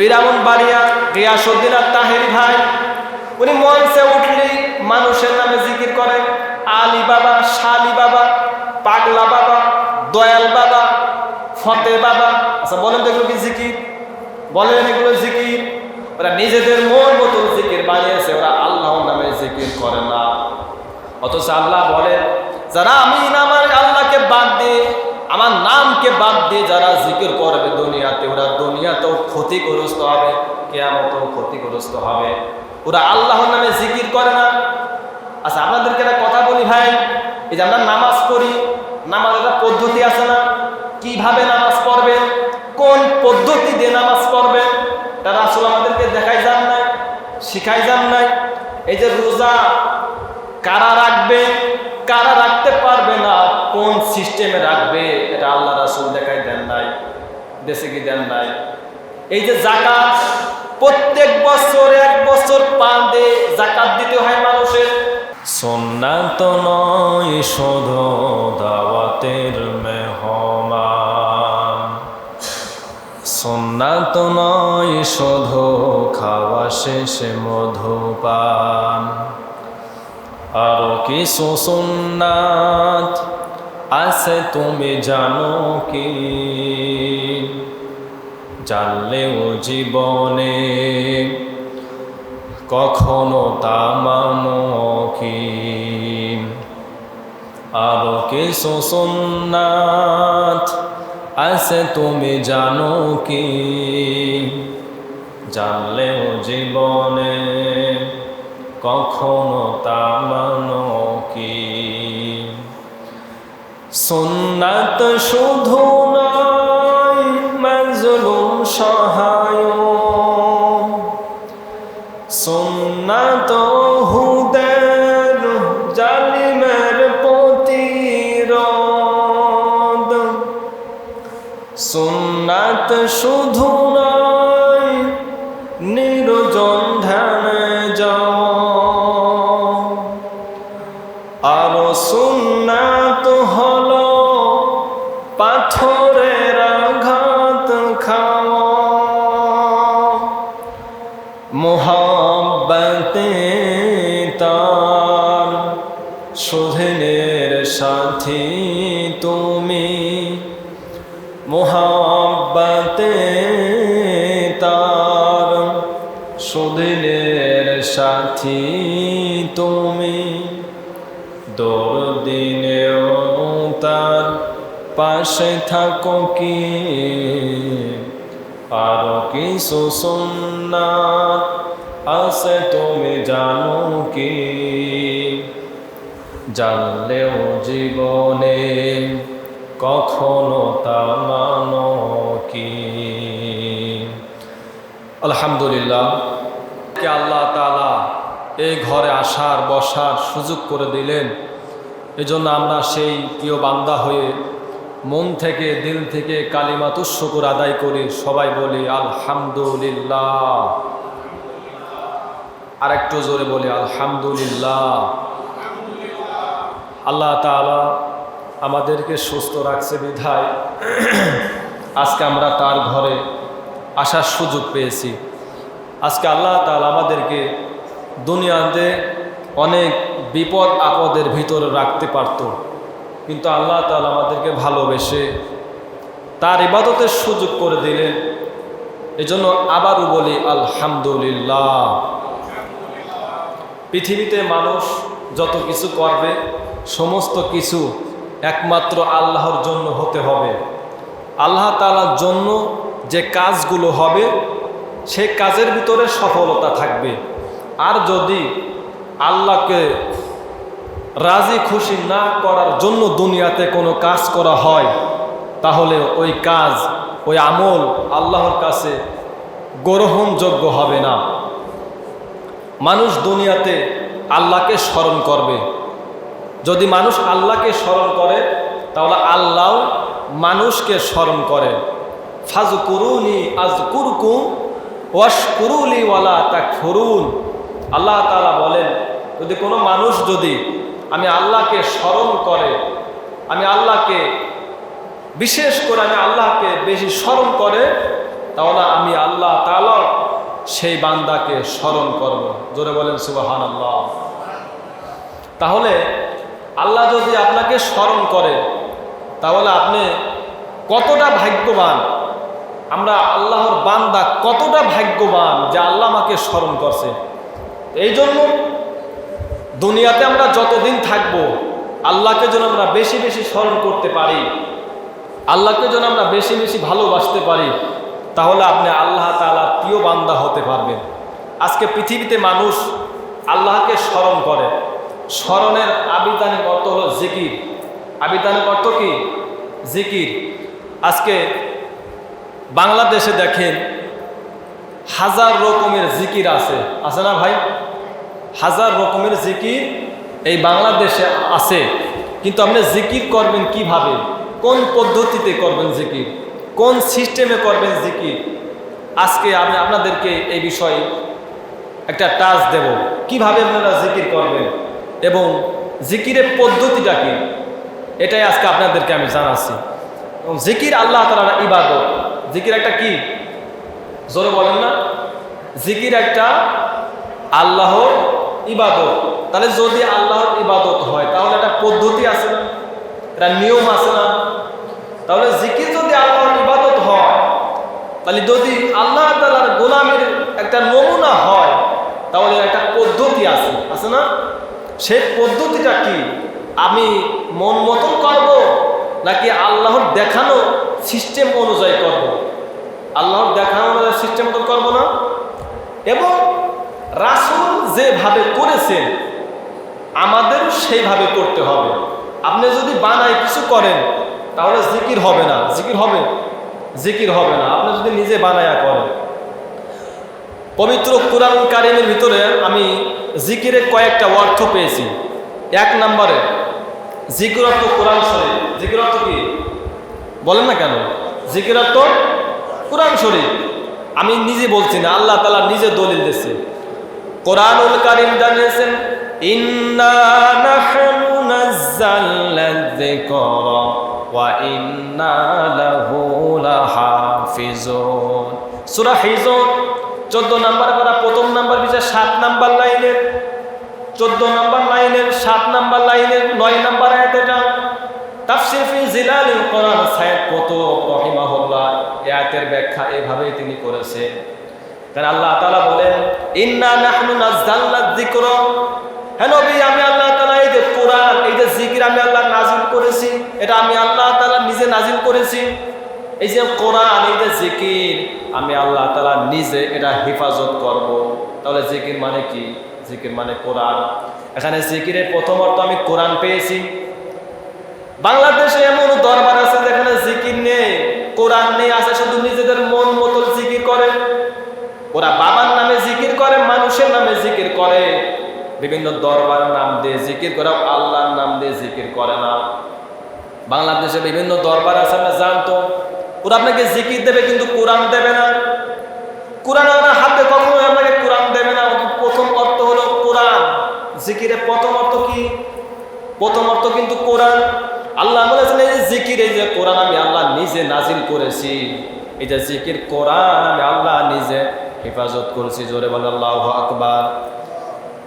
বিরামন বাড়িয়া গিয়াসুদ্দিন আর তাহের ভাই, উনি মঞ্চে উঠলেই মানুষের নামে জিকির করেন, আলী বাবা, শালি বাবা, পাগলা বাবা, দয়াল বাবা, ফতে বাবা। আচ্ছা বলেন তো এগুলো কি জিকির? বলেন এগুলো জিকির। ওরা নিজেদের মন মতো জিকির বানিয়েছে, ওরা আল্লাহর নামে জিকির করে না। অথচ আল্লাহ বলেন, যারা আমি আমার নামকে বাদ দিয়ে যারা জিকির করবে দুনিয়াতে, ওরা দুনিয়াতেও ক্ষতিগ্রস্ত হবে, কেয়ামতেও ক্ষতিগ্রস্ত হবে। ওরা আল্লাহর নামে জিকির করে না। আচ্ছা আপনাদেরকে একটা কথা বলি ভাই, এই যে আমরা নামাজ পড়ি, নামাজের একটা পদ্ধতি আছে না? কীভাবে নামাজ পড়বেন কোন পদ্ধতি দিয়ে নামাজ পড়বেন তারা আসলে আমাদেরকে দেখাই যান নাই, শিখাই যান নাই। এই যে রোজা কারা রাখবে? কারা রাখতে পারবে না কোন সিস্টেমে রাখবে, এটা আল্লাহ রাসুল দেখাই দেন নাই, দেশে কি দেন নাই। এই যে জাকাত প্রত্যেক বছর, এক বছর পান দিয়ে জাকাত দিতে হয় মানুষের। সন্ন্যাত নয়, শোধ দাওয়াতের মেহমান। সন্ন্যাত নয়, শোধ খাওয়া শেষে মধুপান। আরও কিছু সুন্নাত আছে তুমি জানো কি? জানলেও জীবনে কখনো তা মানো কি? আরও কিছু সুন্নাত আছে তুমি জানো কি? জানলেও জীবনে কখনো তা মানো কি? সুন্নাত শুধু মাজলুম সহায় সুন্নাত হুদের জালিমের প্রতিরোধ। সুন্নাত শুধু সাথী তুমি মোহাব্বতে তার সুধনের সাথী তুমি। দোর দিনেও তার পাশে থাকো কি? আরও কিছু সুন্নাত আছে তুমি জানো কি? জানলেও জীবনে কখনো তা মানো কি? আলহামদুলিল্লাহ। কে আল্লাহ তালা এই ঘরে আসার, বসার সুযোগ করে দিলেন, এজন্য আমরা সেই প্রিয় বান্দা হয়ে মন থেকে, দিল থেকে কালিমাতু শুকুর আদায় করি। সবাই বলি আলহামদুলিল্লাহ। আর একটু জোরে বলি আলহামদুলিল্লাহ। আল্লাহ তালা আমাদেরকে সুস্থ রাখছে বিধায় আজকে আমরা তার ঘরে আসার সুযোগ পেয়েছি। আজকে আল্লাহ তালা আমাদেরকে দুনিয়াতে অনেক বিপদ আপদের ভিতরে রাখতে পারত, কিন্তু আল্লাহ তালা আমাদেরকে ভালোবেসে তার ইবাদতের সুযোগ করে দিলেন। এজন্য আবারও বলি আলহামদুলিল্লাহ। পৃথিবীতে মানুষ যত কিছু করবে সমস্ত কিছু একমাত্র আল্লাহর জন্য হতে হবে। আল্লাহ তালার জন্য যে কাজগুলো হবে, সে কাজের ভিতরে সফলতা থাকবে। আর যদি আল্লাহকে রাজি খুশি না করার জন্য দুনিয়াতে কোনো কাজ করা হয়, তাহলে ওই কাজ, ওই আমল আল্লাহর কাছে গ্রহণযোগ্য হবে না। মানুষ দুনিয়াতে আল্লাহকে স্মরণ করবে। যদি মানুষ আল্লাহকে স্মরণ করে, তাহলে আল্লাহ মানুষকে স্মরণ করে। ফাজ কুরুনি আজ কুরকুম ওয়াশ কুরুলি ওয়ালা তাক ফুরুন আল্লাহ তালা বলেন, যদি কোনো মানুষ যদি আমি আল্লাহকে স্মরণ করে, আমি আল্লাহকে, বিশেষ করে আমি আল্লাহকে বেশি স্মরণ করে, তাহলে আমি আল্লাহ তাআলা সেই বান্দাকে স্মরণ করব। জোরে বলেন সুবাহান আল্লাহ তাহলে আল্লাহ যদি আপনাকে স্মরণ করে, তাহলে আপনি কতটা ভাগ্যবান? আমরা আল্লাহর বান্দা কতটা ভাগ্যবান যে আল্লাহ আমাকে স্মরণ করছে। এই জন্য দুনিয়াতে আমরা যতদিন থাকব, আল্লাহকে যেন আমরা বেশি বেশি স্মরণ করতে পারি, আল্লাহকে যেন আমরা বেশি বেশি ভালোবাসতে পারি, তাহলে আপনি আল্লাহ তাআলার প্রিয় বান্দা হতে পারবেন। আজকে পৃথিবীতে মানুষ আল্লাহকে স্মরণ করে। স্মরণের আবিধানিক অর্থ হলো জিকির। আবিধানিক অর্থ কি? জিকির। আজকে বাংলাদেশে দেখেন হাজার রকমের জিকির আছে। আছে না ভাই? হাজার রকমের জিকির এই বাংলাদেশে আছে। কিন্তু আপনি জিকির করবেন কীভাবে? কোন পদ্ধতিতে করবেন জিকির? কোন সিস্টেমে করবেন জিকির? আজকে আমি আপনাদেরকে এই বিষয়ে একটা টাচ দেব। কীভাবে আপনারা জিকির করবেন? এবং জিকিরের পদ্ধতিটা কি এটাই আজকে আপনাদেরকে আমি জানাচ্ছি। এবং জিকির আল্লাহ তালা ইবাদত। জিকির একটা কি? জোরে বলেন না। জিকির একটা আল্লাহর ইবাদত। তাহলে যদি আল্লাহর ইবাদত হয়, তাহলে একটা পদ্ধতি আছে না? একটা নিয়ম আছে না? তাহলে জিকির যদি আল্লাহর ইবাদত হয়, তাহলে যদি আল্লাহ তালার গোলামের একটা নমুনা হয়, তাহলে একটা পদ্ধতি আছে। আছে না? সেই পদ্ধতিটা কি? আমি মন মতন করব নাকি আল্লাহর দেখানো সিস্টেম অনুযায়ী করব? আল্লাহর দেখানো অনুযায়ী সিস্টেম মতন করব না। এবং রাসুল যেভাবে করেছেন আমাদেরও সেইভাবে করতে হবে। আপনি যদি বানায় কিছু করেন, তাহলে জিকির হবে না। জিকির হবে? জিকির হবে না। আপনি যদি নিজে বানায়া করেন। পবিত্র কোরআন কারিমের ভিতরে আমি জিকিরের কয়েকটা অর্থ পেয়েছি। এক নম্বরে জিকির অর্থ কোরআন শরীফ। জিকির অর্থ কি? বলেন না কেন? জিকির অর্থ কোরআন শরীফ। আমি নিজে বলছি না, আল্লাহ তালা নিজে দলিল দিচ্ছে কোরআনুল কারিম জানিয়েছেন সূরা হিজর। 14 নাম্বার করা প্রথম নাম্বার বিষয় 7 নাম্বার লাইনের? 14 নাম্বার লাইনের, সাত নাম্বার লাইনের, নয় নাম্বার আয়াত এটা তাফসীর ফি জিলালিল কোরআন সাইয়দ কত রহিমাহুল্লাহ এই আয়াতের ব্যাখ্যা এভাবেই তিনি করেছেন। কারণ আল্লাহ তাআলা বলেন, ইন্না নাহনু নাযালনা যিকরা। হ্যাঁ নবী, আমি আল্লাহ তাআলা এই যে কোরআন, এই যে জিকির আমি আল্লাহ নাজিল করেছি, এটা আমি আল্লাহ তাআলা নিজে নাজিল করেছি। এই যে কোরআন, এই যে জিকির, আমি আল্লাহ তালা নিজে এটা হেফাজত করব। তাহলে জিকির মানে কি? জিকির মানে কোরআন। এখানে জিকিরের প্রথম অর্থ আমি কোরআন পেয়েছি। বাংলাদেশে এমন দরবার আছে যেখানে জিকির নেই, কোরআন নেই আছে শুধু নিজেদের মন মতো জিকির করে। ওরা বাবার নামে জিকির করে, মানুষের নামে জিকির করে। বিভিন্ন দরবার নাম দিয়ে জিকির করে, আল্লাহর নাম দিয়ে জিকির করে না। বাংলাদেশে বিভিন্ন দরবার আছে, আমরা জানতো। ওরা আপনাকে জিকির দেবে কিন্তু কোরআন দেবে না। কোরআন আপনার হাতে কখনো আপনাকে কোরআন দেবে না। প্রথম অর্থ হলো কোরআন। জিকিরের প্রথম অর্থ কি? প্রথম অর্থ কিন্তু কোরআন। আল্লাহ বলেছেন, এই যে জিকির, এই যে কোরআন আমি আল্লাহ নিজে নাজিল করেছি। এই যে জিকির কোরআন আমি আল্লাহ নিজে হেফাজত করেছি। জোরে বলে আল্লাহ আকবার।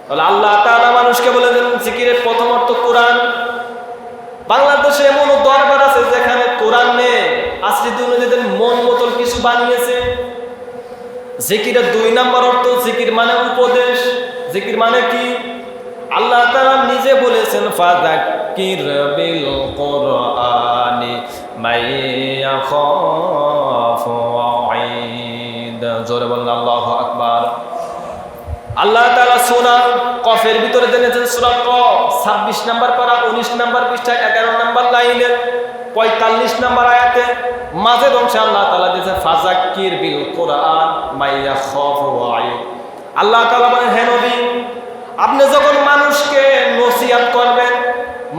তাহলে আল্লাহ তাআলা মানুষকে বলে দিলেন জিকিরের প্রথম অর্থ কোরআন। বাংলাদেশে এমন দরবার আছে যেখানে কোরআন নেই আশ্রিত নিজেদের মন মতন কিছু বানিয়েছে। জিকিরের দুই নাম্বার অর্থ জিকির মানে উপদেশ। জিকির মানে কি? আল্লাহ তাআলা নিজে বলেছেন, ফাযাক্কির বিল কুরআনি মাই ইয়াখাফু ওয়াঈদ জোরে বলেন, আল্লাহু আকবার। আল্লাহ তাআলা সূরা কফের ভিতরে জেনেছেন, সূরা ক 26 নাম্বার পারা 19 নাম্বার পৃষ্ঠা 11 নাম্বার লাইনে 45 নাম্বার আয়াতে মাঝের অংশে আল্লাহ তালা দিয়েছে, ফাযাক্কির বিল কুরআন মাই ইয়াখাফু ওয়াঈদ আল্লাহ তালা বলেন, হে নবী, আপনি যখন মানুষকে নসিহাত করবেন,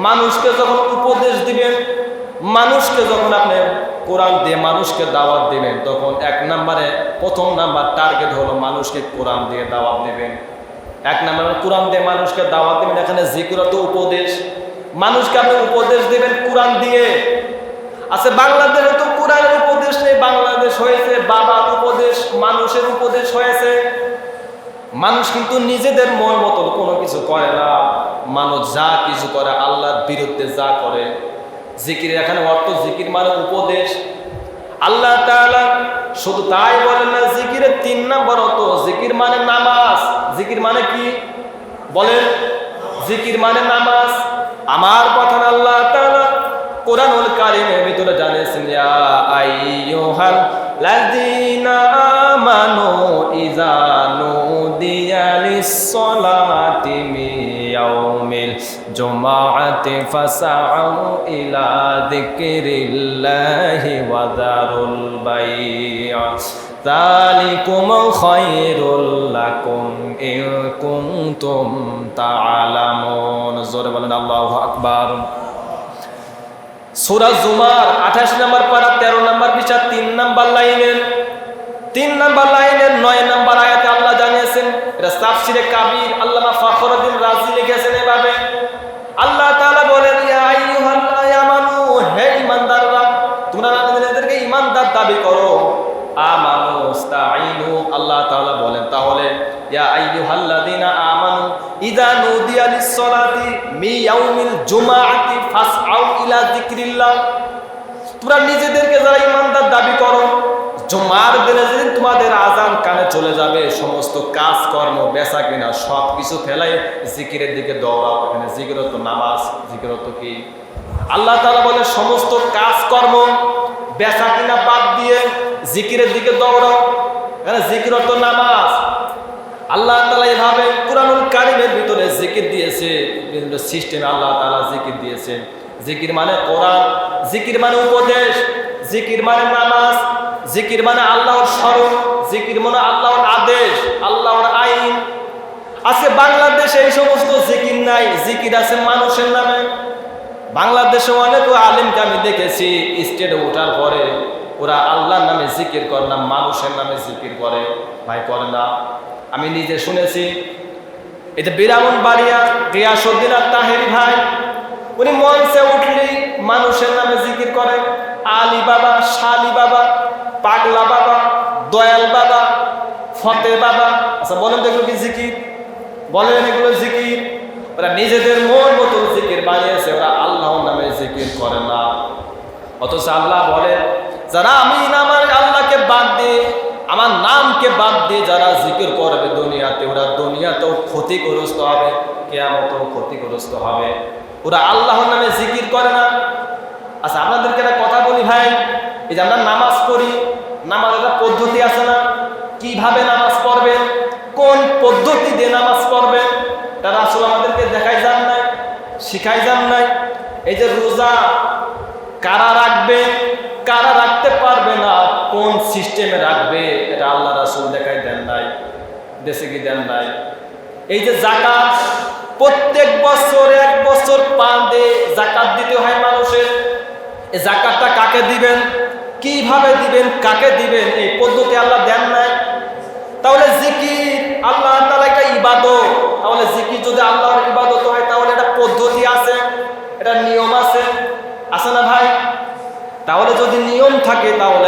মানুষকে যখন উপদেশ দিবেন, মানুষকে যখন আপনি কোরআন দিয়ে মানুষকে দাওয়াত দিবেন, তখন এক নম্বরে, প্রথম নাম্বার টার্গেট হলো মানুষকে কোরআন দিয়ে দাওয়াত দিবেন। এক নম্বরে, কোরআন দিয়ে মানুষকে দাওয়াত দিবেন, এখানে জিকিরত উপদেশ। মানুষকে আপনি উপদেশ দেবেন কোরআন দিয়ে। আচ্ছা বাংলাদেশে তো কোরআনের উপদেশ নেই, বাংলাদেশ হয়েছে বাবার উপদেশ, মানুষের উপদেশ হয়েছে। মানুষ কিন্তু নিজেদের মন মতন কোনো কিছু করে না। মানুষ যা কিছু করে, আল্লাহর বিরুদ্ধে যা করে। জিকির এখানে অর্থ জিকির মানে উপদেশ। আল্লাহ তাআলা শুধু তাই বলেন না, জিকিরের তিন নম্বর অত জিকির মানে নামাজ। জিকির মানে কি? বলেন, জিকির মানে নামাজ। আমার কথা না আল্লাহ তাআলা কোরআনুল কারিমের ভিতরে জানিয়েছেন, ইয়া আইয়ুহাল লাযিনা আমানু ইযা নুদিয়া লিস-সালাতি ইয়াউমিল জুমআতি ফাসআউ ইলা যিকরিল্লাহি ওয়া দারুল তালিকুম খায়রুল লাকুম ইন কুনতুম তাআলামুন জোরে বলেন আল্লাহু আকবার। সূরা জুমার 28 নম্বর পারা 13 নম্বর বিচার 3 নম্বর লাইনের 3 নম্বর ইযা নুদিয়া লিস-সালাতি মি ইয়াউমিল জুমআতি ফাসআউ ইলা যিকরিল্লাহ। তোমরা নিজেদেরকে যারা ইমানদার দাবি করো, জুমার দিনে যেদিন তোমাদের আজান কানে চলে যাবে, সমস্ত কাজ কর্ম বেচা কিনা সব কিছু ফেলাই জিকিরের দিকে দৌড়াও। এখানে জিকিরত নামাজ জিকিরত কি? আল্লাহ তালা বলে, সমস্ত কাজ কর্ম বেচা কিনা বাদ দিয়ে জিকিরের দিকে দৌড়াও। এখানে জিকিরত নামাজ। আল্লাহ তালা এভাবে কোরআনুল কারিমের ভিতরে জিকির দিয়েছে, বিভিন্ন সিস্টেমে আল্লাহ তালা জিকির দিয়েছে জিকির মানে কোরআন, জিকির মানে উপদেশ, জিকির মানে নামাজ, জিকির মানে আল্লাহর স্মরণ, জিকির মানে আল্লাহর আদেশ, আল্লাহর আইন। আজকে বাংলাদেশে এই সমস্ত জিকির নাই, জিকির আছে মানুষের নামে। বাংলাদেশে অনেক আলিমকে আমি দেখেছি স্টেটে ওঠার পরে ওরা আল্লাহর নামে জিকির করে না, মানুষের নামে জিকির করে। ভাই করে না। আমি নিজে শুনেছি এটা বিরামন বাড়িয়া গিয়াসুদ্দিন আর তাহেরি ভাই, উনি মঞ্চে উঠলেই মানুষের নামে জিকির করে, আলী বাবা, শালি বাবা, পাগলা বাবা, দয়াল বাবা ফতে বাবা। আচ্ছা বলেন এগুলো কি জিকির? বলেন এগুলো জিকির। ওরা নিজেদের মন মতো জিকির বানিয়েছে, ওরা আল্লাহর নামে জিকির করে না। অথচ আল্লাহ বলেন, যারা আমি আমার আল্লাহকে বাদ দিয়ে আমার নামকে বাদ দিয়ে যারা জিকির করবে দুনিয়াতে, ওরা দুনিয়াতেও ক্ষতিগ্রস্ত হবে, কেয়ামতেও ক্ষতিগ্রস্ত হবে। ওরা আল্লাহর নামে জিকির করে না। আচ্ছা আপনাদেরকে একটা কথা বলি ভাই, এই যে আমরা নামাজ পড়ি নামাজ একটা পদ্ধতি আছে না? কীভাবে নামাজ পড়বেন? কোন পদ্ধতি দিয়ে নামাজ পড়বেন? তারা আসলে আমাদেরকে দেখাই যান নাই, শিখাই যান নাই। এই যে রোজা কারা রাখবে, কারা রাখতে পারবে না, কোন সিস্টেমে রাখবে? আল্লাহ রাসুল দেখাই দেন নাই, দেশে কি দেন নাই। এই যে জাকাত প্রত্যেক বছর, এক বছর পান দিয়ে জাকাত দিতে হয় মানুষের। এই জাকাতটা কাকে দিবেন? কীভাবে দিবেন? কাকে দিবেন? এই পদ্ধতি আল্লাহ দেন নাই। তাহলে জিকির আল্লাহ তাআলা একটা ইবাদত। তাহলে জিকির যদি আল্লাহর ইবাদত হয়, তাহলে একটা পদ্ধতি আছে এটা নিয়ম আছে। আছে না ভাই? তাহলে যদি নিয়ম থাকে, তাহলে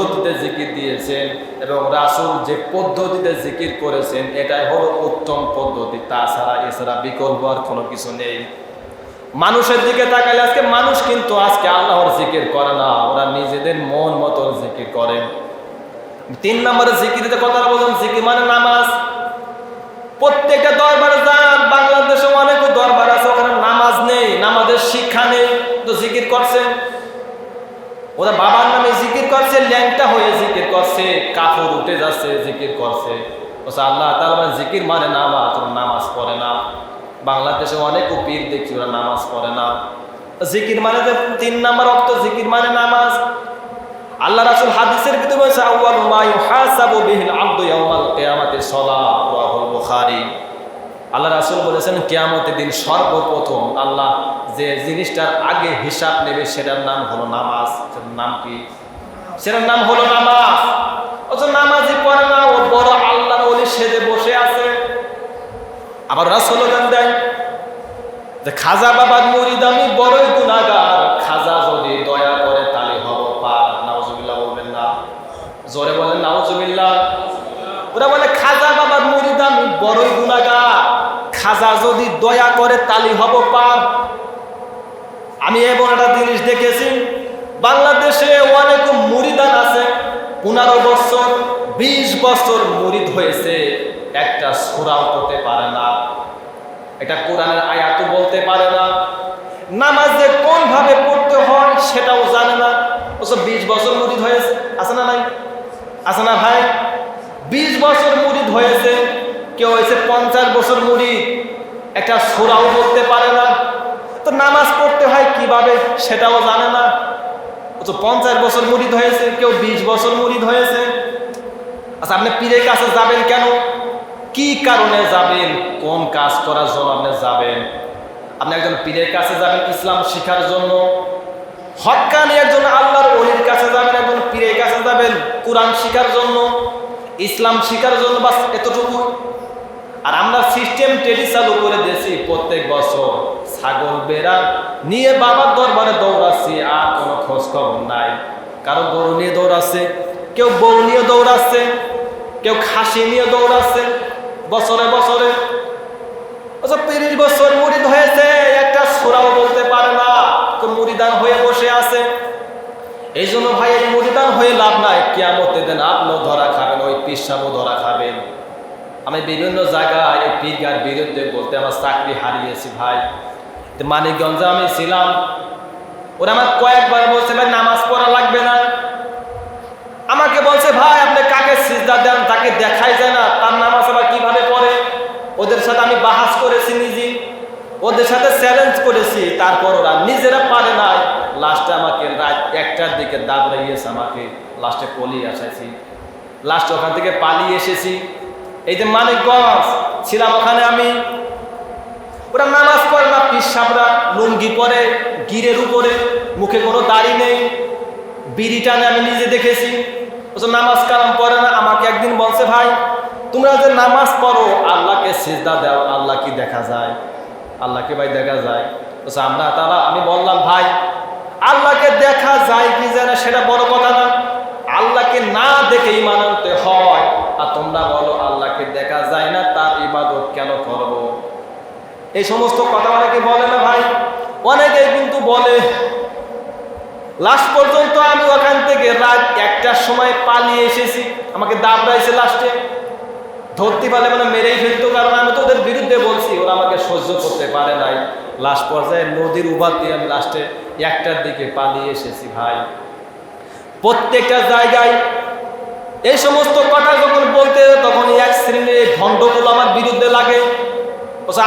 পদ্ধতিতে জিকির দিয়েছেন এবং রাসূল যে পদ্ধতিতে জিকির করেছেন, এটাই হলো উত্তম পদ্ধতি। তাছাড়া এছাড়া বিকল্প আর কোনো কিছু নেই। মানুষের দিকে তাকালে আজকে মানুষ কিন্তু আজকে আল্লাহর জিকির করে না, ওরা নিজেদের মন মতো জিকির করে। তিন নম্বরে জিকিরিতে কথা বলছেন জিকির মানে নামাজ। প্রত্যেকটা দরবারে যান, বাংলাদেশে অনেক দরবার আছে ওখানে নামাজ নেই, নামাজের শিক্ষা নেই, তো জিকির করছেন। ওরা বাবার করছে, ল্যাংটা হয়ে জিকির করছে কাপড় উঠে যাচ্ছে, জিকির করছে। বলছে আল্লাহ তাহলে জিকির মানে নামাজ, ওরা নামাজ পড়ে না। বাংলাদেশে অনেক পীর দেখছি, ওরা নামাজ পড়ে না। জিকির মানে যে তিন নাম্বার অর্থ, জিকির মানে নামাজ। আল্লাহ রাসূল হাদিসের ভিতরে আল্লাহ রাসূল বলেছেন, কিয়ামতের দিন সর্বপ্রথম আল্লাহ যে জিনিসটার আগে হিসাব নেবে, সেটার নাম হলো নামাজ। নাম কি? সেটার নাম হলো নামাজ। অথচ নামাজি পড়ে না, ও বড় আল্লাহ অলি সেজে বসে আছে। আবার ওরা স্লোগান দেয় যে, খাজা বাবার মুরিদ, আমি বড়ই গুণাগার খাজা যদি দয়া করে তালে হব পার নাওজুবিল্লাহ বলবেন না। জোরে বলেন নাওজুবিল্লাহ ওরা বলে, খাজা বাবার আমি বড়ই গুণাগার খাজা যদি দয়া করে তালি হব পার আমি একটা জিনিস দেখেছি বাংলাদেশে অনেক মুরিদান আছে। পনেরো বছর, বিশ বছর মুরিদ হয়েছে। একটা সুরাও করতে পারে না। এটা কোরআনের আয়াত বলতে পারে না। নামাজে কোন ভাবে পড়তে হয় সেটাও জানে না। ওসব বিশ বছর মুরিদ হয়েছে। আছে না নাই? আছে না ভাই? বিশ বছর মুরিদ হয়েছে। কেউ হয়েছে পঞ্চাশ বছর মুরিদ। একটা সুরাও বলতে পারে না। তো নামাজ পড়তে হয় কীভাবে সেটাও জানে না। পঞ্চাশ বছর মুরিদ হয়েছে, কেউ বিশ বছর মুরিদ হয়েছে। আচ্ছা আপনি পীরের কাছে যাবেন কেন? কি কারণে যাবেন? কোন কাজ করার জন্য আপনি যাবেন? আপনি একজন পীরের কাছে যাবেন ইসলাম শিখার জন্য। হকানি একজন আল্লাহর অলির কাছে যাবেন, একজন পীরের কাছে যাবেন কোরআন শিখার জন্য। ইসলাম শিখার জন্য বাস এতটুকু আর আমরা সিস্টেম টেডি চালু করে দিয়েছি প্রত্যেক বছর। ছাগল বেড়া নিয়ে বাবার দরবারে দৌড়াচ্ছি, আর কোনো খোঁজ খবর নাই। কারও গরু নিয়ে দৌড়াচ্ছে, কেউ বউ নিয়ে দৌড়াচ্ছে, কেউ খাসি নিয়ে দৌড়াচ্ছে। বছরে বছরে আচ্ছা তিরিশ বছর মুড়িদ হয়েছে, একটা সোরাও বলতে পারে না তো মুড়িদান হয়ে বসে আছে। এই জন্য ভাই, এই মুড়িদান হয়ে লাভ নাই। কেয়ামতে দেন আপনিও ধরা খাবেন, ওই পিসাবও ধরা খাবেন। আমি বিভিন্ন জায়গায় এই পিরগার বিরুদ্ধে বলতে আমার চাকরি হারিয়েছি ভাই। মানিকগঞ্জে আমি ছিলাম। ওরা আমার কয়েকবার বলছে, ভাই, নামাজ পড়া লাগবে না। আমাকে বলছে, ভাই, আপনি কাকে সিজদা দেন? তাকে দেখাই যায় না। তার নামাজ আবার কীভাবে পড়ে? ওদের সাথে আমি বাহাস করেছি নিজে। ওদের সাথে চ্যালেঞ্জ করেছি। তারপর ওরা নিজেরা পারে নাই। লাস্টে আমাকে রাত একটার দিকে দাবড়াইয়েছে আমাকে। লাস্টে পলিয়ে আসাইছি। লাস্টে ওখান থেকে পালিয়ে এসেছি। এই যে মানিকগঞ্জ, ছিলাম ওখানে আমি। ওরা নামাজ পড়ে না, পিসাবরা লুঙ্গি পরে, গিরের উপরে, মুখে কোনো দাড়ি নেই। বিড়ি টানে আমি নিজে দেখেছি। বলছে, নামাজ কালাম পড়ে না, আমাকে একদিন বলছে, ভাই, তোমরা যে নামাজ পড়ো, আল্লাহকে সিজদা দাও, আল্লাহ কি দেখা যায়? আল্লাহকে ভাই দেখা যায়। বলছে আমরা তারা আমি বললাম, ভাই, আল্লাহকে দেখা যায় কি যায় না সেটা বড় কথা না। আল্লাহকে না দেখে ইমান আনতে হয়। আর তোমরা বলো, আল্লাহকে দেখা যায় না, তার ইবাদত কেন করব এই সমস্ত কথা অনেকে বলে না ভাই। অনেকে কিন্তু বলে লাস্ট পর্যন্ত আমি ওখান থেকে রাত একটার সময় পালিয়ে এসেছি। আমাকে দাবড়াইছে লাস্টে ধরতে পারলে মানে মেরেই ফেলতো, কারণ আমি তো ওদের বিরুদ্ধে বলছি। ওরা আমাকে সহ্য করতে পারে নাই। লাস্ট পর্যায়ে নদীর উভার দিয়ে আমি লাস্টে একটার দিকে পালিয়ে এসেছি ভাই। প্রত্যেকটা জায়গায় এই সমস্ত কথা যখন বলতে তখন এক শ্রেণির ভণ্ডগুলো আমার বিরুদ্ধে লাগে।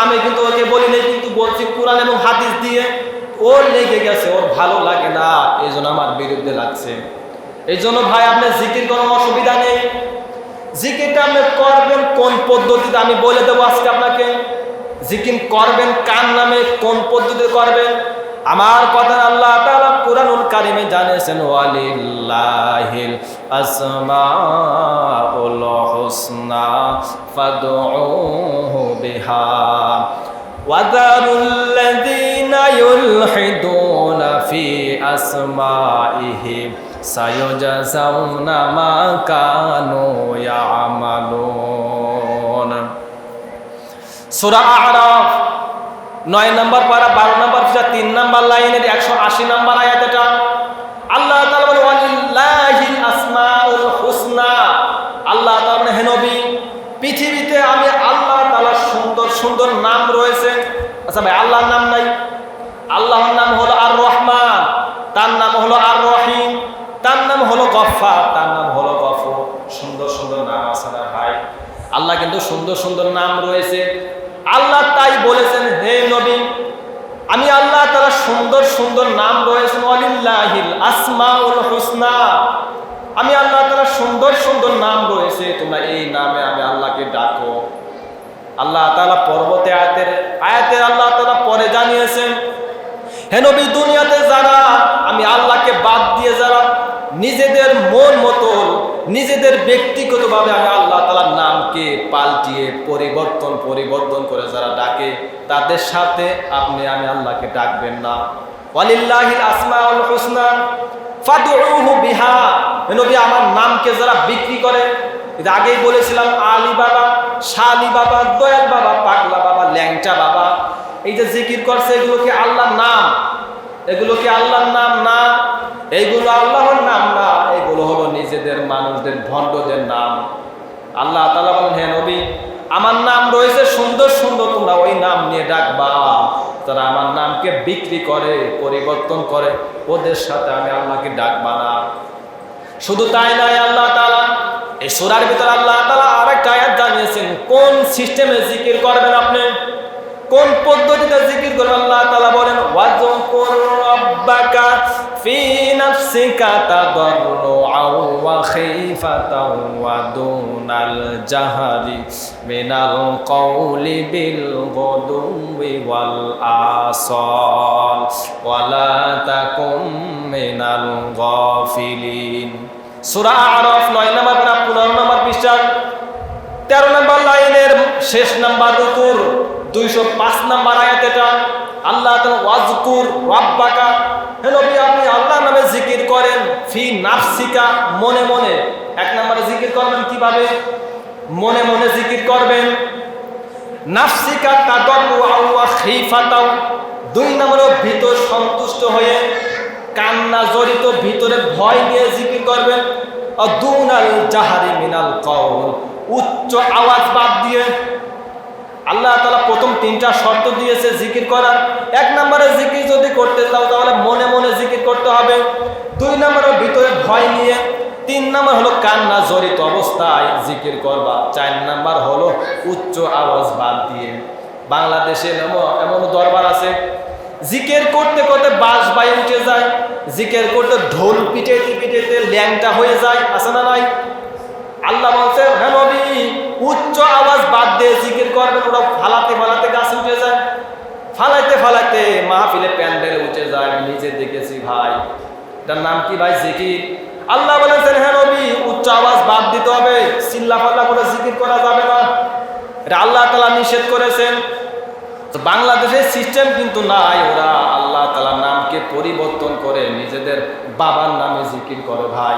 আমি কিন্তু ওকে বলি নাই, কিন্তু বলছি কোরআন এবং হাদিস দিয়ে ওর লেগে গেছে, ওর ভালো লাগে না, এই জন্য আমার বিরুদ্ধে লাগছে। এই জন্য ভাই আপনার জিকির কোনো অসুবিধা নেই। জিকিরটা আপনি করবেন কোন পদ্ধতিতে, আমি বলে দেবো আজকে আপনাকে। জিকির করবেন কার নামে, কোন পদ্ধতিতে করবেন? আমার কথা আল্লাহ তাআলা কুরআনুল কারিমে জানিয়েছেন, ওয়ালিল্লাহিল আসমাউল হুসনা ফাদউহু বিহা ওয়াদারুল লাযিনা ইউলহিদুনা ফি আসমাইহি সায়ুজাজাউনা মা কানু ইয়ামালুন. সূরা আরাফ নয় নম্বর পারা বারো নম্বর তিন নম্বর লাইনের একশো আশি নম্বর আয়াত এটা। আল্লাহ আল্লাহ তাআলা বলেন, হে নবী পৃথিবীতে আমি আল্লাহ তাআলার সুন্দর সুন্দর নাম রয়েছে। আচ্ছা ভাই আল্লাহর নাম নাই। আল্লাহর নাম হলো আর রহমান তার নাম হলো আর রহিম তার নাম হলো গফফার তার নাম হলো গফুর। সুন্দর সুন্দর নাম আছে না ভাই? আল্লাহ কিন্তু সুন্দর সুন্দর নাম রয়েছে। আল্লাহ তাই বলেছেন হে নবী আমি আল্লাহ তারা সুন্দর সুন্দর নাম রয়েছে অলিল্লাহিল আসমাউল হুসনা। আমি আল্লাহ তালা সুন্দর সুন্দর নাম রয়েছে, তোমরা এই নামে আমি আল্লাহকে ডাকো। আল্লাহ তালা পর্বতে আয়াতের আয়াতের আল্লাহ তালা পরে জানিয়েছেন হেনবি দুনিয়াতে যারা, আমি আল্লাহকে বাদ দিয়ে যারা নিজেদের মন মতো নিজেদের ব্যক্তিগতভাবে আমি আল্লাহ তালার নামকে পাল্টিয়ে পরিবর্তন পরিবর্তন করে যারা ডাকে, তাদের সাথে আপনি, আমি আল্লাহকে ডাকবেন না। ওয়ালিল্লাহিল আসমাউল হুসনা, ফাদউহু বিহা। নবী, আমার নামকে যারা বিক্রি করে আগেই বলেছিলাম, আলী বাবা, শালি বাবা, দয়াল বাবা, পাগলা বাবা, ল্যাংচা বাবা। এই যে জিকির করছে, এগুলো কি আল্লাহর নাম? এগুলো কি আল্লাহর নাম? না। এইগুলো আল্লাহর নাম না এগুলো হলো নিজেদের মানুষদের ভণ্ডদের নাম। আল্লাহ তালা বলেন হ্যাঁ নবী, আমার নাম রয়েছে সুন্দর সুন্দর, তোমরা ওই নাম নিয়ে ডাকবা। তারা আমার নামকে বিক্রি করে, পরিবর্তন করে। ওদের সাথে আমি আল্লাহকে ডাকবা না। শুধু তাই নয়, আল্লাহ তালা এই সুরার ভিতরে আল্লাহ তালা আরেকটা আয়াত জানিয়েছেন, কোন সিস্টেমে জিকির করবেন আপনি? কোন পদ্ধতিতে জিকির করবেন? আল্লাহ তালা বলেন ওয়াজকুর খাইফাতাও ওয়া দুনাল জাহারি মিনাল কওলি বিল গুদুবি ওয়াল আসল ওয়ালা তাকুম মিনাল গাফিলিন সূরা আরফ 9 নম্বর পারা 15 নম্বর পৃষ্ঠা তেরো নম্বর লাইনের শেষ নাম্বার রুকুর দুইশো পাঁচ নাম্বার আয়াত এটা আল্লাহ ওয়াজকুর রাব্বাকা। হে আপনি আল্লাহ নামে জিকির করেন। ফি নাফসিকা, মনে মনে। এক নম্বরে জিকির করবেন কীভাবে? মনে মনে জিকির করবেন। নাফসিকা তাদাররু ওয়া খিফাতাও। দুই নম্বরে ভিতর সন্তুষ্ট হয়ে কান্না জড়িত ভিতরে ভয় নিয়ে জিকির করবেন। দুনাল জাহারি মিনাল কওল। উচ্চ আওয়াজ বাদ দিয়ে আল্লাহ তালা প্রথম তিনটা শর্ত দিয়েছে জিকির করার। এক নম্বরে জিকির যদি করতে চাও তাহলে মনে মনে জিকির করতে হবে। দুই নম্বরের ভিতরে ভয় নিয়ে। তিন নম্বর হলো কান্না জড়িত অবস্থায় জিকির করবা। চার নাম্বার হলো উচ্চ আওয়াজ বাদ দিয়ে। বাংলাদেশে এমন দরবার আছে, জিকের করতে করতে বাস বাই উঠে যায়, জিকের করতে ঢোল পিটাইতে পিটাইতে ল্যাংটা হয়ে যায়, আছে না নাই? আল্লাহ বলছে হ্যাঁ নবী উচ্চ আওয়াজ বাদ দিয়ে জিকির করবেন, ওরা ফালাতে ফালাতে গাছে উঠে যায়। ফালাইতে ফালাইতে মাহফিলে প্যান্ডেলে উঠে যায়, আমি নিজে দেখেছি ভাই। এটার নাম কি ভাই? জিকির। আল্লাহ বলেছেন হ্যাঁ রবি উচ্চ আওয়াজ বাদ দিতে হবে চিল্লা পাল্লা করে জিকির করা যাবে না। এটা আল্লাহ তালা নিষেধ করেছেন। বাংলাদেশের সিস্টেম কিন্তু নাই, ওরা আল্লাহ তালা নামকে পরিবর্তন করে নিজেদের বাবার নামে জিকির করে ভাই।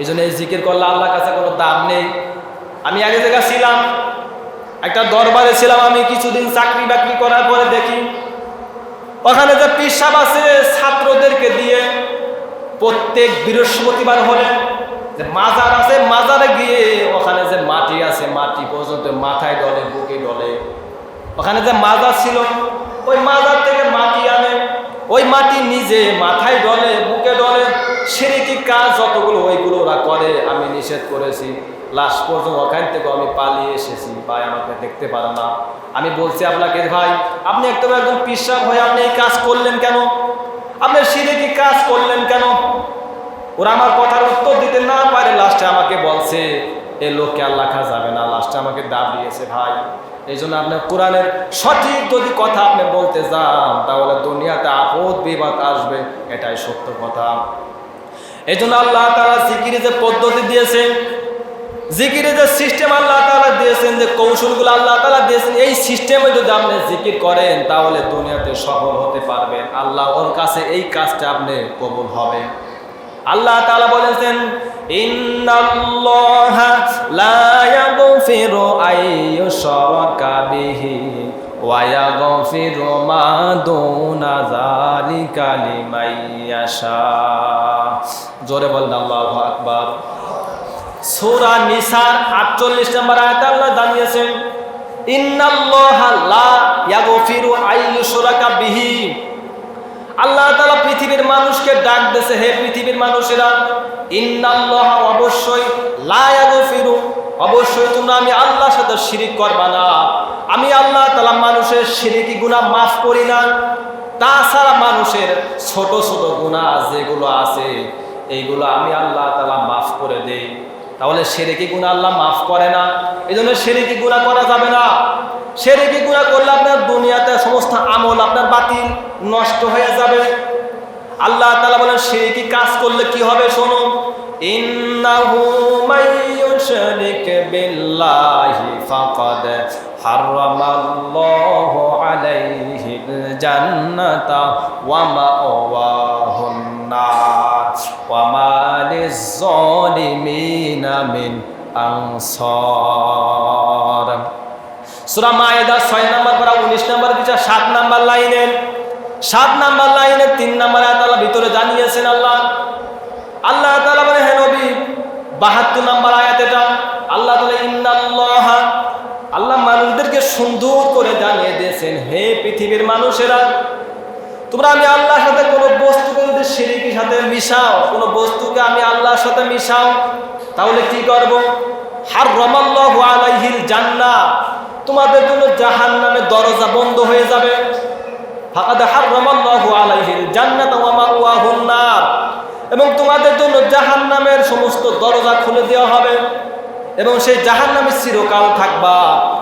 এই জন্য এই জিকির করলে আল্লাহর কাছে কোনো দাম নেই। আমি আগে জায়গা ছিলাম, একটা দরবারে ছিলাম আমি কিছুদিন চাকরি বাকরি করার পরে দেখি, ওখানে যে পিসাব আছে ছাত্রদেরকে দিয়ে প্রত্যেক বৃহস্পতিবার হলে যে মাজার আছে, মাজারে গিয়ে ওখানে যে মাটি আছে, মাটি পর্যন্ত মাথায় ডলে, বুকে ডলে। ওখানে যে মাজার ছিল, ওই মাজার থেকে মাটি আনে, ওই মাটি নিজে মাথায় ডলে, বুকে ডলে সেরেকি কাজ যতগুলো ওইগুলো ওরা করে, আমি নিষেধ করেছি। লাস্ট পর্যন্ত ওখান থেকে আমি পালিয়ে এসেছি। ভাই, আমাকে দেখতে পারো না। আমি বলছি আপনাকে, ভাই, আপনি একদম একদম পিসাব হয়ে আপনি এই কাজ করলেন কেন? আপনি সিরেকি কাজ করলেন কেন? ওরা আমার কথার উত্তর দিতে না পারে লাস্টে আমাকে বলছে, এ লোককে আর লেখা যাবে না লাস্টে আমাকে দাব দিয়েছে ভাই। এই জন্য আপনার কোরআনের সঠিক যদি কথা আপনি বলতে যান, তাহলে দুনিয়াতে আপদ বিবাদ আসবে, এটাই সত্য কথা। এই জন্য আল্লাহ তারা জিকিরে যে পদ্ধতি দিয়েছেন জিকিরে যে সিস্টেম আল্লাহ তালা দিয়েছেন, যে কৌশলগুলো আল্লাহ তালা দিয়েছেন, এই সিস্টেমে যদি আপনি জিকির করেন, তাহলে দুনিয়াতে সফল হতে পারবেন। আল্লাহ ওর কাছে এই কাজটা আপনি কবুল হবে আল্লাহ তাআলা বলেছেন জোরে বলেন আল্লাহু আকবার। সূরা নিসার 48 নম্বর আয়াতে আল্লাহ জানিয়েছেন, ইন্নাল্লাহা লা ইয়াগফিরু আইয়ুশরাকা বিহি। আল্লাহ পৃথিবীর মানুষকে হে পৃথিবীর মানুষেরা অবশ্যই লায়াগফিরু অবশ্যই তোমরা আমি সাথে করবা না। আমি আল্লাহ তালা মানুষের শিরিকি গুনাহ মাফ করি না। তাছাড়া মানুষের ছোট ছোট গুনাহ যেগুলো আছে, এইগুলো আমি আল্লাহ তালা মাফ করে দেই। তাহলে সেরেকি গুণা আল্লাহ মাফ করে না। এই জন্য সেরেকি গুণা করা যাবে না। সেরেকি গুণা করলে আপনার দুনিয়াতে সমস্ত আমল আপনার বাতিল, নষ্ট হয়ে যাবে। আল্লাহ তালা বলেন, সেরেকি কাজ করলে কি হবে শোনো? ইন্নাহু মাইয়ুশরিক বিল্লাহি ওয়া মাওয়াহুন মিন মায়েদা ছয় নম্বর উনিশ সাত সাত তিন ভিতরে জানিয়েছেন আল্লাহ। আল্লাহ বলে, হে বাহাত্তর আল্লাহ আল্লাহ মানুষদেরকে সুন্দর করে জানিয়ে দিয়েছেন, হে পৃথিবীর মানুষেরা। তোমরা আমি আল্লাহর সাথে কোনো বস্তুকে যদি শিরিকির সাথে মিশাও, কোনো বস্তুকে আমি আল্লাহর সাথে মিশাও, তাহলে কি করব? হার রমাল্লাহু আলাইহিল জান্নাহ। তোমাদের জন্য জাহান্নামের দরজা বন্ধ হয়ে যাবে। ফাকাদ হাররামাল্লাহু আলাইহিল জান্নাত ওয়া মাওয়াহুন নার। এবং তোমাদের জন্য জাহান্নামের সমস্ত দরজা খুলে দেওয়া হবে। এবং সেই জাহান্নামে চিরকাল থাকবা।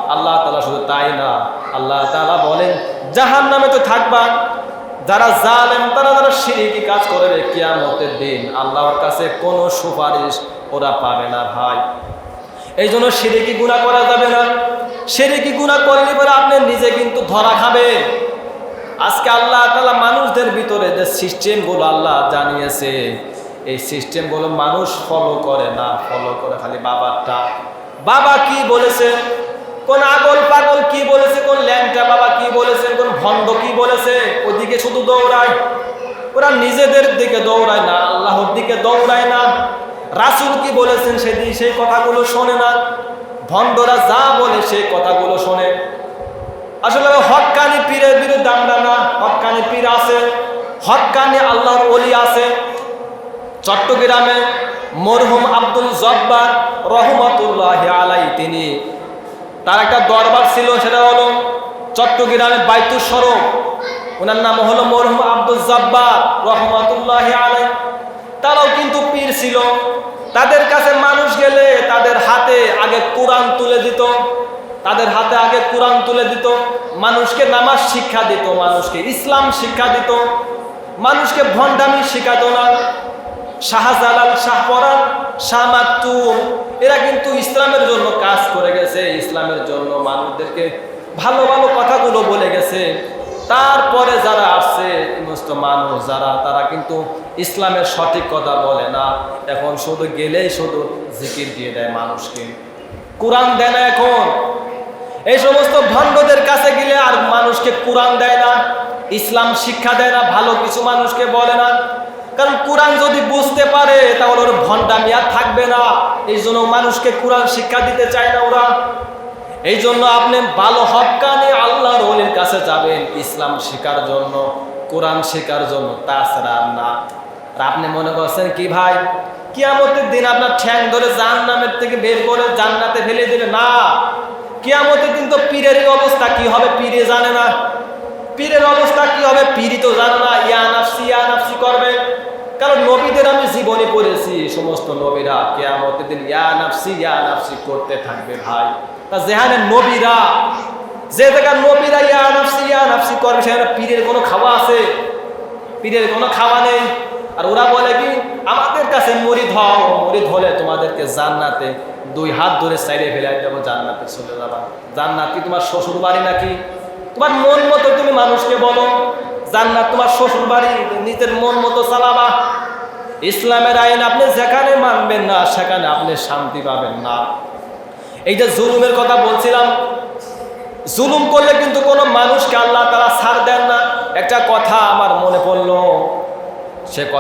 আল্লাহ তাআলা শুধু তাই না, আল্লাহ তাআলা বলেন, জাহান্নামে তো থাকবা। যারা জালেম, তারা যারা শিরিকি কাজ করবে কিয়ামতের দিন, আল্লাহর কাছে কোনো সুপারিশ ওরা পাবে না ভাই। এই জন্য সিরেকি গুণা করা যাবে না। সিরেকি গুণা করলে পরে আপনি নিজে কিন্তু ধরা খাবে। আজকে আল্লাহ তালা মানুষদের ভিতরে যে সিস্টেমগুলো আল্লাহ জানিয়েছে, এই সিস্টেমগুলো মানুষ ফলো করে না ফলো করে খালি বাবারটা। বাবা কি বলেছে? কোন আগল পাগল কি বলেছে, কোন ল্যাংটা বাবা কি বলেছে, কোন ভণ্ড কি বলেছে, ওদিকে শুধু দৌড়ায়। ওরা নিজেদের দিকে দৌড়ায় না, আল্লাহর দিকে দৌড়ায় না। রাসুল কি বলেছেন সেদিন সেই কথাগুলো শোনে না। ভণ্ডরা যা বলে সেই কথাগুলো শোনে। আসলে হকানি পীরের বিরুদ্ধে আমরা না, হকানি পীর আছে, হকানি আল্লাহর অলি আছে। চট্টগ্রামে মরহুম আব্দুল জব্বার রহমতুল্লাহ আলাই তিনি তার একটা দরবার ছিল, সেটা হলো চট্টগ্রামের বাইতুর সড়ক ওনার নাম হলো মরহুম আব্দুল জব্বার, রহমতুল্লাহ আলাই তারাও কিন্তু পীর ছিল। তাদের কাছে মানুষ গেলে তাদের হাতে আগে কোরআন তুলে দিত। তাদের হাতে আগে কোরআন তুলে দিত। মানুষকে নামাজ শিক্ষা দিত, মানুষকে ইসলাম শিক্ষা দিত। মানুষকে ভণ্ডামি শেখাতো না। শাহজালাল শাহপরান শাহ মাকতুম, এরা কিন্তু ইসলামের জন্য কাজ করে গেছে, ইসলামের জন্য মানুষদেরকে ভালো ভালো কথাগুলো বলে গেছে। তারপরে যারা আসছে, সমস্ত মানুষ যারা, তারা কিন্তু ইসলামের সঠিক কথা বলে না। এখন শুধু গেলেই শুধু জিকির দিয়ে দেয় মানুষকে। কোরআন দেয় না এখন। এই সমস্ত ভণ্ডদের কাছে গেলে আর মানুষকে কোরআন দেয় না, ইসলাম শিক্ষা দেয় না, ভালো কিছু মানুষকে বলে না। কারণ কোরআন যদি বুঝতে পারে, তাহলে ওর ভণ্ডামি আর থাকবে না। এই জন্য মানুষকে কোরআন শিক্ষা দিতে চায় না ওরা। এই জন্য আপনি ভালো হকানি আল্লাহর ওলির কাছে যাবেন ইসলাম শেখার জন্য, কোরআন শেখার জন্য, তাছাড়া না। আর আপনি মনে করছেন কি ভাই, কিয়ামতের দিন আপনার ঠ্যাং ধরে জাহান্নামের থেকে বের করে জান্নাতে ফেলে দিলে না। কিয়ামতের দিন তো পীরের অবস্থা, কি হবে পীরে জানে না। পীরের অবস্থা কি হবে? পীরই তো জানে না, ইয়া নাফসি ইয়া নাফসি করবে। কারণ নবীদের আমি জীবনে পড়েছি সমস্ত নবীরা কেয়ামতের দিন ইয়া নাফসি ইয়া নাফসি করতে থাকবে ভাই। তা যেখানে নবীরা, যে জায়গায় নবীরা ইয়া নাফসি ইয়া নাফসি করবে, সেখানে পীরের কোনো খাওয়া আছে? পীরের কোনো খাওয়া নেই। আর ওরা বলে কি, আমাদের কাছে মরিদ হও, মরিদ হলে তোমাদেরকে জান্নাতে দুই হাত ধরে সাইডে ফেলে দেবো, জান্নাতে চলে যাবা। জান্নাত কি তোমার শ্বশুর বাড়ি নাকি? তোমার মন মতো তুমি মানুষকে বলো। জান্নাত তোমার শ্বশুর বাড়ি নিজের মন মতো চালাবা। ইসলামের আইন আপনি যেখানে মানবেন না, সেখানে আপনি শান্তি পাবেন না। এই যে জুলুমের কথা বলছিলাম, জুলুম করলে কিন্তু কোনো মানুষকে আল্লাহ তারা ছাড়